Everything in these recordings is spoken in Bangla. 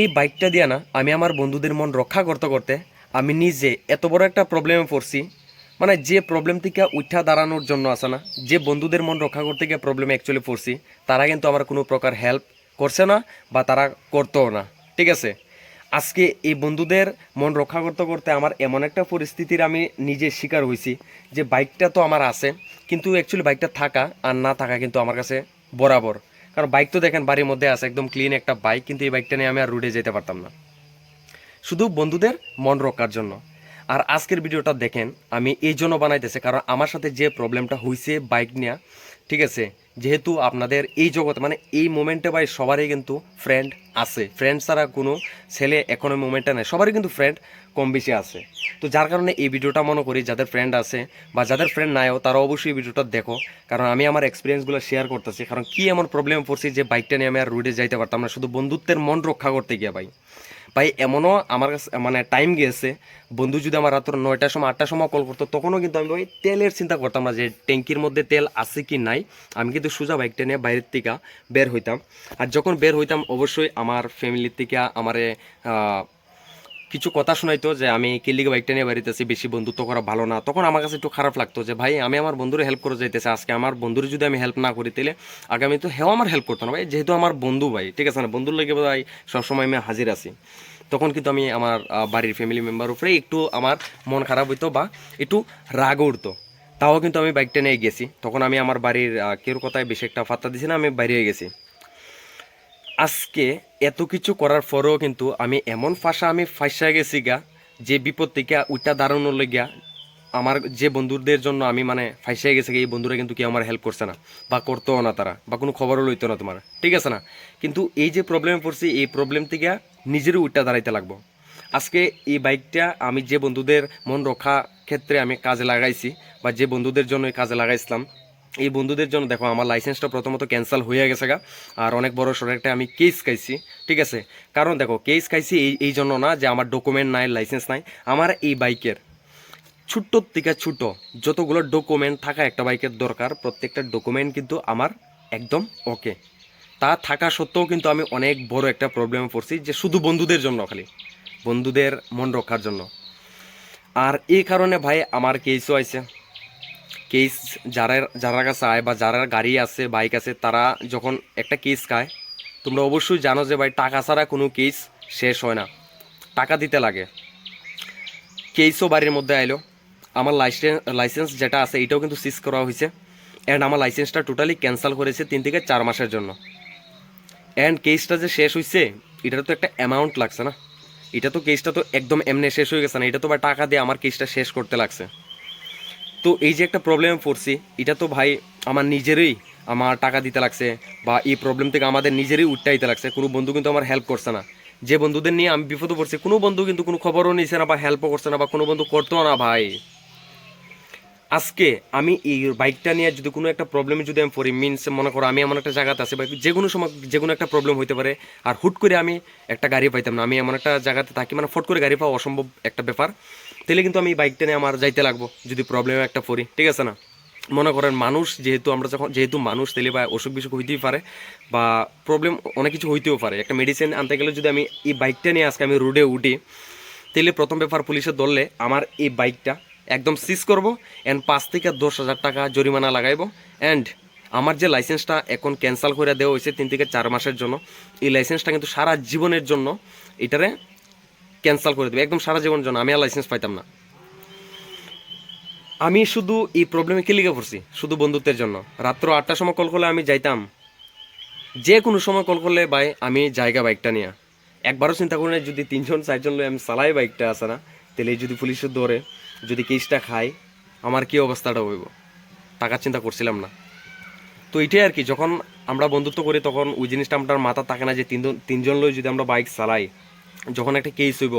এই বাইকটা দিয়ে না, আমি আমার বন্ধুদের মন রক্ষা করতে করতে আমি নিজে এত বড় একটা প্রবলেমে পড়ছি। মানে যে প্রবলেম থেকে উঠা দাঁড়ানোর জন্য আসে না, যে বন্ধুদের মন রক্ষা করতে গিয়ে প্রবলেমে অ্যাকচুয়ালি পড়ছি, তারা কিন্তু আমার কোনো প্রকার হেল্প করছে না বা তারা করতেও না। ঠিক আছে? আজকে এই বন্ধুদের মন রক্ষা করতে করতে আমার এমন একটা পরিস্থিতির আমি নিজে শিকার হয়েছি যে বাইকটা তো আমার আছে, কিন্তু অ্যাকচুয়ালি বাইকটা থাকা আর না থাকা কিন্তু আমার কাছে বরাবর। কারণ বাইক তো দেখেন বাড়ির মধ্যে আছে, একদম ক্লিন একটা বাইক কিন্তু এই বাইকটা নিয়ে আমি আর রুটে যেতে পারতাম না। শুধু বন্ধুদের মন রক্ষার জন্য। আর আজকের ভিডিওটা দেখেন, আমি এই জন্য বানাইতেছে, কারণ আমার সাথে যে প্রবলেমটা হয়েছে বাইক নিয়ে, ঠিক আছে? যেহেতু আপনাদের এই জগতে মানে এই মোমেন্টে ভাই সবারই কিন্তু ফ্রেন্ড আছে। ফ্রেন্ড ছাড়া কোনো ছেলে এখনও মোমেন্টে নেই। সবারই কিন্তু ফ্রেন্ড কম বেশি আছে। তো যার কারণে এই ভিডিওটা মনে করি যাদের ফ্রেন্ড আছে বা যাদের ফ্রেন্ড নাইও তারা অবশ্যই ভিডিওটা দেখো। কারণ আমি আমার এক্সপিরিয়েন্সগুলো শেয়ার করতেছি। কারণ কি এমন প্রবলেম পড়ছি যে বাইকটা নিয়ে আমি আর রোডে যাইতে পারতাম না। শুধু বন্ধুত্বের মন রক্ষা করতে গিয়ে ভাই। ভাই, এমনও আমার কাছে মানে টাইম গেছে। বন্ধু যদি আমার রাত্র নয়টার সময়, আটটার সময় কল করতো, তখনও কিন্তু আমি ওই তেলের চিন্তা করতাম না যে ট্যাঙ্কির মধ্যে তেল আছে কি নাই। আমি কিন্তু সোজা বাইকটা নিয়ে বাইরের থেকে বের হইতাম। আর যখন বের হইতাম, অবশ্যই আমার ফ্যামিলির থেকে আমারে কিছু কথা শোনাইতো যে আমি কিল্লিগে বাইকটা নিয়ে বাড়িতেছি, বেশি বন্ধুত্ব করা ভালো না। তখন আমার কাছে একটু খারাপ লাগতো যে, ভাই, আমি আমার বন্ধুরে হেল্প করে যাইতেছে আজকে। আমার বন্ধুর যদি আমি হেল্প না করি তাহলে আগামী তো হেও আমার হেল্প করতো না। ভাই, যেহেতু আমার বন্ধু ভাই, ঠিক আছে না? বন্ধুর লেগে ভাই সবসময় আমি হাজির আছি। তখন কিন্তু আমি আমার বাড়ির ফ্যামিলি মেম্বার উপরে একটু আমার মন খারাপ হইতো বা একটু রাগ উঠতো। তাও কিন্তু আমি বাইকটা নিয়ে গেছি। তখন আমি আমার বাড়ির কেউ কথায় বেশি একটা ফাত্তা দিছি না, আমি বাইরে গেছি। আজকে এত কিছু করার পরেও কিন্তু আমি এমন ফাঁসা আমি ফাঁসা গেছি গা, যে বিপদ থেকে উইটা দাঁড়ানোর লেগিয়া আমার যে বন্ধুদের জন্য আমি মানে ফাঁসে গেছে এই বন্ধুরা কিন্তু কেউ আমার হেল্প করছে না বা করতেও না তারা বা কোনো খবরও লইতো না তোমার। ঠিক আছে না? কিন্তু এই যে প্রবলেমে পড়ছি, এই প্রবলেম থেকে নিজেরও উইটা দাঁড়াইতে লাগবো। আজকে এই বাইকটা আমি যে বন্ধুদের মন রক্ষা ক্ষেত্রে আমি কাজে লাগাইছি বা যে বন্ধুদের জন্য কাজে লাগাইছিলাম এই বন্ধুদের জন্য, দেখো, আমার লাইসেন্সটা প্রথমত ক্যান্সেল হয়ে গেছে গা। আর অনেক বড় সড়ো একটা আমি কেস খাইছি, ঠিক আছে? কারণ দেখো কেস খাইছি এই এই জন্য না যে আমার ডকুমেন্ট নাই লাইসেন্স নাই। আমার এই বাইকের ছোট্ট থেকে ছোট যতগুলো ডকুমেন্ট থাকা একটা বাইকের দরকার, প্রত্যেকটা ডকুমেন্ট কিন্তু আমার একদম ওকে তা থাকা সত্ত্বেও কিন্তু আমি অনেক বড় একটা প্রবলেমে পড়ছি যে শুধু বন্ধুদের জন্য খালি, বন্ধুদের মন রক্ষার জন্য। আর এই কারণে ভাই আমার কেসও আছে কেস যারা যারা কাছে আয় বা যারা গাড়ি আছে, বাইক আছে, তারা যখন একটা কেস খায়, তোমরা অবশ্যই জানো যে ভাই টাকা ছাড়া কোনো কেস শেষ হয় না। টাকা দিতে লাগে। কেসও বাড়ির মধ্যে আইলো। আমার লাইসেন্স লাইসেন্স যেটা আছে, এটাও কিন্তু সিজ করা হয়েছে। অ্যান্ড আমার লাইসেন্সটা টোটালি ক্যান্সেল করেছে তিন থেকে চার মাসের জন্য। অ্যান্ড কেসটা যে শেষ হয়েছে এটার তো একটা অ্যামাউন্ট লাগছে না। এটা তো কেসটা তো একদম এমনি শেষ হয়ে গেছে না। এটা তো ভাই টাকা দিয়ে আমার কেসটা শেষ করতে লাগছে। তো এই যে একটা প্রবলেম পড়ছি, এটা তো ভাই আমার নিজেরই আমার টাকা দিতে লাগছে বা এই প্রবলেম থেকে আমাদের নিজেরই উঠতে লাগছে। কোনো বন্ধু কিন্তু আমার হেল্প করছে না। যে বন্ধুদের নিয়ে আমি বিপদে পড়ছি, কোনো বন্ধু কিন্তু কোনো খবরও নিছে না বা হেল্পও করছে না বা কোনো বন্ধু করতো না ভাই। আজকে আমি এই বাইকটা নিয়ে যদি কোনো একটা প্রবলেমে যদি আমি পড়ি মিনস মনে করো আমি এমন একটা জায়গাতে আছি বা যে কোনো সময় যে কোনো একটা প্রবলেম হইতে পারে, আর হুট করে আমি একটা গাড়ি পাইতাম না, আমি এমন একটা জায়গাতে থাকি মানে ফট করে গাড়ি পাওয়া অসম্ভব একটা ব্যাপার। তাহলে কিন্তু আমি বাইকটা নিয়ে আমার যাইতে লাগবো, যদি প্রবলেমে একটা পড়ি, ঠিক আছে না? মনে করেন মানুষ যেহেতু আমরা যখন, যেহেতু মানুষ তাহলে বা অসুখ বিসুখ হইতেই পারে, বা প্রবলেম অনেক কিছু হইতেও পারে। একটা মেডিসিন আনতে গেলে যদি আমি এই বাইকটা নিয়ে আজকে আমি রোডে উঠি, তাহলে প্রথম ব্যাপার পুলিশে ধরলে আমার এই বাইকটা একদম সিজ করব অ্যান্ড পাঁচ থেকে দশ হাজার টাকা জরিমানা লাগাইবো অ্যান্ড আমার যে লাইসেন্সটা এখন ক্যান্সেল করে দেওয়া হয়েছে তিন থেকে চার মাসের জন্য, এই লাইসেন্সটা কিন্তু সারা জীবনের জন্য এটারে ক্যান্সেল করে দেবে। একদম সারা জীবনের জন্য। আমি আর লাইসেন্স পাইতাম না। আমি শুধু এই প্রবলেমে কে লিখে পড়ছি, শুধু বন্ধুত্বের জন্য। রাত্র আটটার সময় কল করলে আমি যাইতাম। যে কোনো সময় কল করলে ভাই, আমি জায়গা বাইকটা নিয়ে। একবারও চিন্তা করি না যদি তিনজন, চারজন লই আমি চালাই বাইকটা আছে না, তাহলে যদি পুলিশের দৌড়ে যদি কেসটা খাই আমার কি অবস্থাটা হইব? টাকার চিন্তা করছিলাম না। তো এটাই আর কি, যখন আমরা বন্ধুত্ব করি, তখন ওই জিনিসটা আমার মাথা থাকে না যে তিনজন তিনজন লই যদি আমরা বাইক চালাই যখন একটা কেস হইব,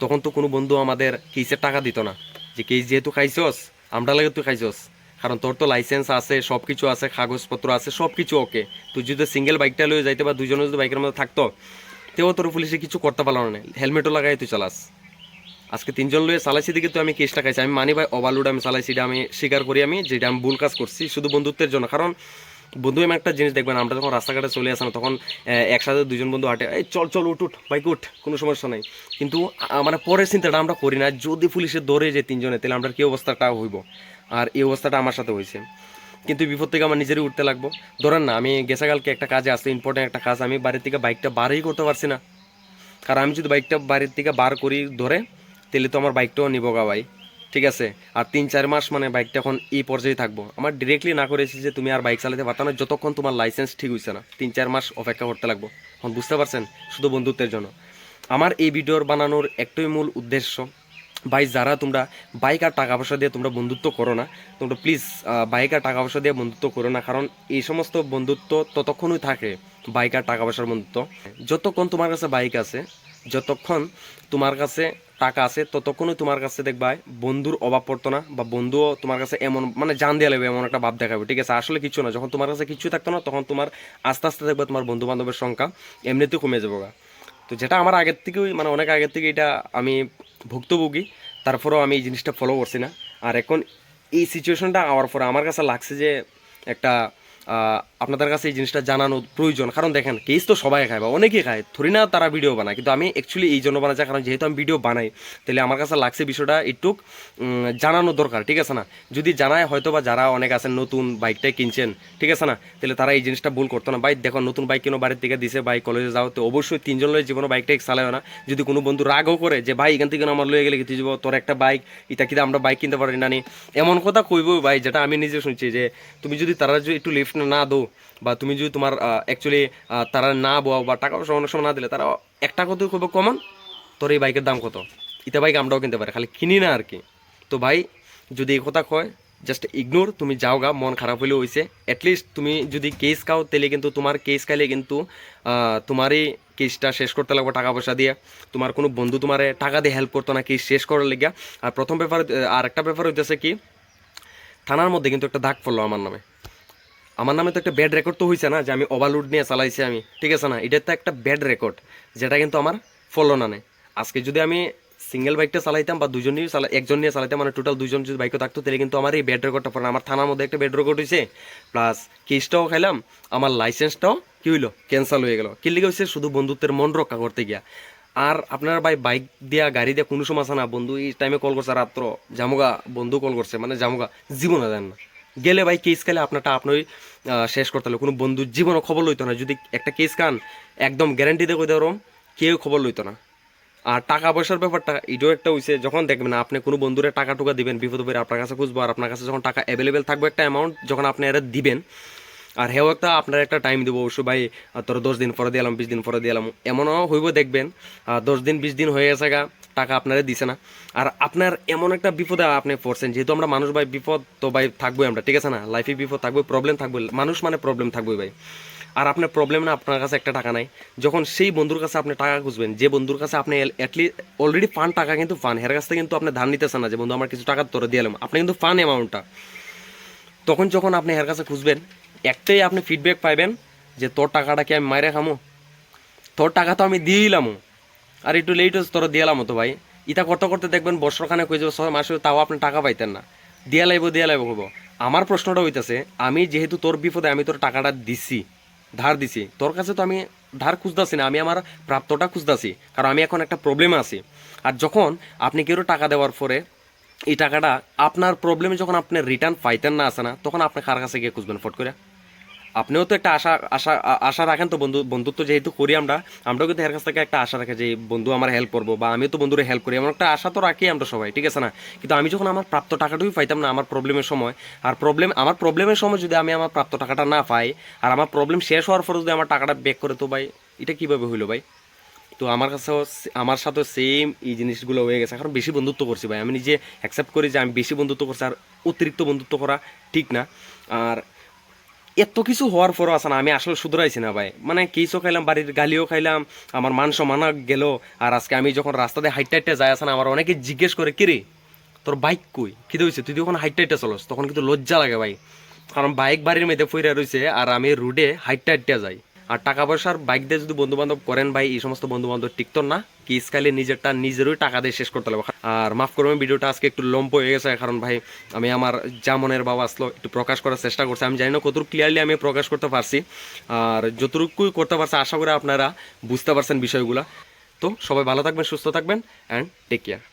তখন তো কোনো বন্ধু আমাদের কেসের টাকা দিত না। যে কেস যেহেতু খাইছস আমরা লাগে তুই খাইছস। কারণ তোর তো লাইসেন্স আছে সব কিছু আছে, কাগজপত্র আছে সব কিছু ওকে তুই যদি সিঙ্গেল বাইকটা লয়ে যাইতে বা দুজনে যদি বাইকের মধ্যে থাকতো, তেও তোর পুলিশে কিছু করতে পারল না। হেলমেটও লাগাই তুই চালাস। আজকে তিনজন লয়ে চালাইছি দিকে তো আমি কেসটা খাইছি। আমি মানি ভাই ওভারলোড আমি চালাইছি, এটা আমি স্বীকার করি আমি যেটা আমি ভুল কাজ করছি, শুধু বন্ধুত্বের জন্য। কারণ বন্ধু এমন একটা জিনিস দেখবেন আমরা যখন রাস্তাঘাটে চলে আসে না তখন একসাথে দুজন বন্ধু হাঁটে এই চল চল উঠ উঠ বাইক উঠ কোনো সমস্যা নাই। কিন্তু আহ, মানে পরের চিন্তাটা আমরা করি না যদি পুলিশে ধরে যে তিনজনে তাহলে আমরা কি অবস্থাটা হইব? আর এই অবস্থাটা আমার সাথে হয়েছে। কিন্তু বিপদ থেকে আমার নিজেরই উঠতে লাগবো। ধরেন না আমি গেছাকালকে একটা কাজে আসতে ইম্পর্টেন্ট একটা কাজ আমি বাড়ির থেকে বাইকটা বারই করতে পারছি না। কারণ আমি যদি বাইকটা বাড়ির থেকে বার করি ধরে তাহলে তো আমার বাইকটাও নিবো গা ভাই। ঠিক আছে? আর তিন, চার মাস মানে বাইকটা এখন এই পর্যায়ে থাকব। আমার ডিরেক্টলি না করেছি যে তুমি আর বাইক চালাতে পারতো না, যতক্ষণ তোমার লাইসেন্স ঠিক হয়েছে না। তিন, চার মাস অপেক্ষা করতে লাগবো। এখন বুঝতে পারছেন? শুধু বন্ধুত্বের জন্য। আমার এই ভিডিওর বানানোর একটাই মূল উদ্দেশ্য, ভাই, যারা তোমরা বাইক আর টাকা পয়সা দিয়ে তোমরা বন্ধুত্ব করো না, তোমরা প্লিজ বাইক আর টাকা পয়সা দিয়ে বন্ধুত্ব করো না। কারণ এই সমস্ত বন্ধুত্ব ততক্ষণই থাকে বাইক আর টাকা পয়সার বন্ধুত্ব। যতক্ষণ তোমার কাছে বাইক আছে, যতক্ষণ তোমার কাছে টাকা আছে, ততক্ষণই তোমার কাছে দেখবা বন্ধুর অভাব পড়তো না বা বন্ধুও তোমার কাছে এমন মানে জান দিয়ে লাগবে, এমন একটা ভাব দেখাবে, ঠিক আছে আসলে কিছু না, যখন তোমার কাছে কিছু থাকতো না, তখন তোমার আস্তে আস্তে দেখবে তোমার বন্ধু বান্ধবের সংখ্যা এমনিতেই কমে যাব। তো যেটা আমার আগের থেকেই মানে অনেক আগের থেকে এটা আমি ভুক্তভোগী, তারপরেও আমি এই জিনিসটা ফলো করছি না আর এখন এই সিচুয়েশনটা আওয়ার পরে আমার কাছে লাগছে যে একটা আপনাদের কাছে এই জিনিসটা জানানো প্রয়োজন। কারণ দেখেন কেস তো সবাই খায় বা অনেকেই খায়। থরি না তারা ভিডিও বানায়। কিন্তু আমি অ্যাকচুয়ালি এই জন্য বানাচ্ছি, কারণ যেহেতু আমি ভিডিও বানাই, তাহলে আমার কাছে লাগছে বিষয়টা একটু জানানো দরকার, ঠিক আছে না? যদি জানায় হয়তো বা যারা অনেক আছেন, নতুন বাইকটাই কিনছেন, ঠিক আছে না? তাহলে তারা এই জিনিসটা ভুল করতো না। বাইক দেখো, নতুন বাইক কিনো বাড়ির থেকে দিছে? বাইক কলেজে যাও তো। অবশ্যই তিনজনের জীবনে বাইকটা চালাবে না। যদি কোনো বন্ধু রাগও করে যে, ভাই, এখান থেকে আমার লয়ে গেলে কি তুই যাব? তোর একটা বাইক এটা কিন্তু আমরা বাইক কিনতে পারি না নি? এমন কথা কইবই ভাই, যেটা আমি নিজে শুনছি যে, তুমি যদি তারা যদি একটু লিফট না দো বা তুমি যদি তোমার অ্যাকচুয়ালি তারা না বোয়াও বা টাকা পয়সা অনেক সময় না দিলে তারা একটা কথা কইব কমন তোর এই বাইকের দাম কত? ইটা বাইক আমরাও কিনতে পারি, খালি কিনি না আর কি। তো ভাই, যদি এই কথা কয় জাস্ট ইগনোর তুমি যাও গা, মন খারাপ হলেও হয়েছে অ্যাটলিস্ট তুমি যদি কেস খাও তাহলে কিন্তু তোমার কেস খাইলে কিন্তু তোমারই কেসটা শেষ করতে লাগবে টাকা পয়সা দিয়ে। তোমার কোনো বন্ধু তোমার টাকা দিয়ে হেল্প করতো না কেস শেষ করার লেগে আর প্রথম ব্যাপার আর একটা ব্যাপার হইতেছে কি, থানার মধ্যে কিন্তু একটা দাগ পড়ল আমার নামে। আমার নামে তো একটা ব্যাড রেকর্ড তো হয়েছে না যে আমি ওভারলোড নিয়ে চালাইছি আমি। ঠিক আছে না? এটা তো একটা ব্যাড রেকর্ড যেটা কিন্তু আমার ফলো না নেই আজকে যদি আমি সিঙ্গেল বাইকটা চালাইতাম বা দুজন নিয়ে চালা একজন নিয়ে চালাইতাম মানে টোটাল দুজন যদি বাইকও থাকতো, তাহলে কিন্তু আমার এই ব্যাড রেকর্ডটা পড়ে আমার থানার মধ্যে একটা ব্যাড রেকর্ড হয়েছে প্লাস কেসটাও খাইলাম, আমার লাইসেন্সটাও কি হইল? ক্যান্সেল হয়ে গেল। কি লিখে হয়েছে শুধু বন্ধুত্বের মন রক্ষা করতে গিয়া। আর আপনার ভাই বাইক দিয়া, গাড়ি দিয়া কোনো আছে না। বন্ধু, এই টাইমে কল করছে, রাত্র, জামুগা, বন্ধু কল করছে মানে জামুগা, জীবনে দেন না। গেলে ভাই কেস খেলে আপনারটা আপনারই শেষ করতে হলো। কোনো বন্ধুর জীবনও খবর লইতো না। যদি একটা কেস খান, একদম গ্যারান্টি দেখো ধরো কেউ খবর লইতো না। আর টাকা পয়সার ব্যাপারটা, এটাও একটা হয়েছে যখন দেখবেন আপনি কোনো বন্ধুরে টাকা টুকা দিবেন, বিপদ আপনার কাছে খুঁজবো, আর আপনার কাছে যখন টাকা অ্যাভেলেবেল থাকবে একটা অ্যামাউন্ট যখন আপনি এরা দিবেন আর হেও একটা আপনার একটা টাইম দেবো অবশ্যই, ভাই তোর দশ দিন পরে দিলাম বিশ দিন পরে দিলাম এমনও হইব দেখবেন দশ দিন, বিশ দিন হয়ে গেছে গা, টাকা আপনারা দিছে না। আর আপনার এমন একটা বিপদে আপনি পড়ছেন, যেহেতু আমরা মানুষ, ভাই, বিপদ তো, ভাই, থাকবোই আমরা, ঠিক আছে না? লাইফে বিপদ থাকবে প্রবলেম থাকবে মানুষ মানে প্রবলেম থাকবে ভাই। আর আপনার প্রবলেম না আপনার কাছে একটা টাকা নাই। যখন সেই বন্ধুর কাছে আপনি টাকা খুঁজবেন, যে বন্ধুর কাছে আপনি অ্যাটলিস্ট অলরেডি ফান টাকা কিন্তু ফান হের কাছ থেকে কিন্তু আপনি ধার নিতেছেন না, যে বন্ধু, আমার কিছু টাকা তোরে দিয়ে আপনি কিন্তু ফান অ্যামাউন্টটা তখন যখন আপনি এর কাছে খুঁজবেন একটাই আপনি ফিডব্যাক পাইবেন যে তোর টাকাটা কি আমি মাইরে খামো? তোর টাকা তো আমি দিয়েইলাম আর একটু লেট হচ্ছে তোরা দিয়ালাম তো ভাই। ইটা করতে করতে দেখবেন বর্ষখানে কই যাব মাসে তাও আপনি টাকা পাইতেন না। দিয়া লাইব দিয়া লাইব হব আমার প্রশ্নটা হইতেছে, আমি যেহেতু তোর বিপদে আমি তোর টাকাটা দিছি, ধার দিছি, তোর কাছে তো আমি ধার খুঁজতেছি না, আমি আমার প্রাপ্তটা খুঁজতেছি, কারণ আমি এখন একটা প্রবলেমে আছি। আর যখন আপনি কেউ টাকা দেওয়ার পরে এই টাকাটা আপনার প্রবলেমে যখন আপনি রিটার্ন পাইতেন না আসে না, তখন আপনি কার কাছে গিয়ে খুঁজবেন, ফট করে? আপনিও তো একটা আশা আশা আশা রাখেন তো বন্ধু, বন্ধুত্ব যেহেতু করি আমরা, আমরাও কিন্তু এর কাছ থেকে একটা আশা রাখে যে বন্ধু আমার হেল্প করব বা আমিও তো বন্ধুরে হেল্প করি। এমন একটা আশা তো রাখি আমরা সবাই, ঠিক আছে না? কিন্তু আমি যখন আমার প্রাপ্ত টাকাটাই পাইতাম না আমার প্রবলেমের সময়, আর প্রবলেম আমার প্রবলেমের সময় যদি আমি আমার প্রাপ্ত টাকাটা না পাই, আর আমার প্রবলেম শেষ হওয়ার পরে যদি আমার টাকাটা ব্যাক করে, তো ভাই, এটা কীভাবে হইল ভাই? তো আমার কাছেও আমার সাথেও সেম এই জিনিসগুলো হয়ে গেছে। কারণ বেশি বন্ধুত্ব করছি ভাই। আমি নিজে অ্যাকসেপ্ট করি যে আমি বেশি বন্ধুত্ব করছি, আর অতিরিক্ত বন্ধুত্ব করা ঠিক না। আর এত কিছু হওয়ার পরও আসে না, আমি আসলে শুধরাইছি না ভাই। মানে কেসও খাইলাম, বাড়ির গালিও খাইলাম, আমার মান সম্মানা গেল, আর আজকে আমি যখন রাস্তাতে হাইটে হাইটে যাই আসে না, আমার অনেকে জিজ্ঞেস করে, কিরে, তোর বাইক কই? কি হয়েছে তুই যখন হাইটে হাইটে চলস। তখন কিন্তু লজ্জা লাগে ভাই। কারণ বাইক বাড়ির মেয়েতে ফুইরা রয়েছে আর আমি রোডে হাইটে হাইটে যাই। আর টাকা পয়সার বাইক দিয়ে যদি বন্ধু বান্ধব করেন ভাই, এই সমস্ত বন্ধু বান্ধব টিকতো না, কি স্কাইলে নিজেরটা নিজেরই টাকা দিয়ে শেষ করতে লাগবে আর মাফ করবেন ভিডিওটা আজকে একটু লম্প হয়ে গেছে, কারণ ভাই, আমি আমার যা মনের বাবা আসলো, একটু প্রকাশ করার চেষ্টা করছি। আমি জানি না কতটুকু ক্লিয়ারলি আমি প্রকাশ করতে পারছি, আর যতটুকুই করতে পারছি, আশা করি আপনারা বুঝতে পারছেন বিষয়গুলো। তো সবাই ভালো থাকবেন, সুস্থ থাকবেন অ্যান্ড টেক কেয়ার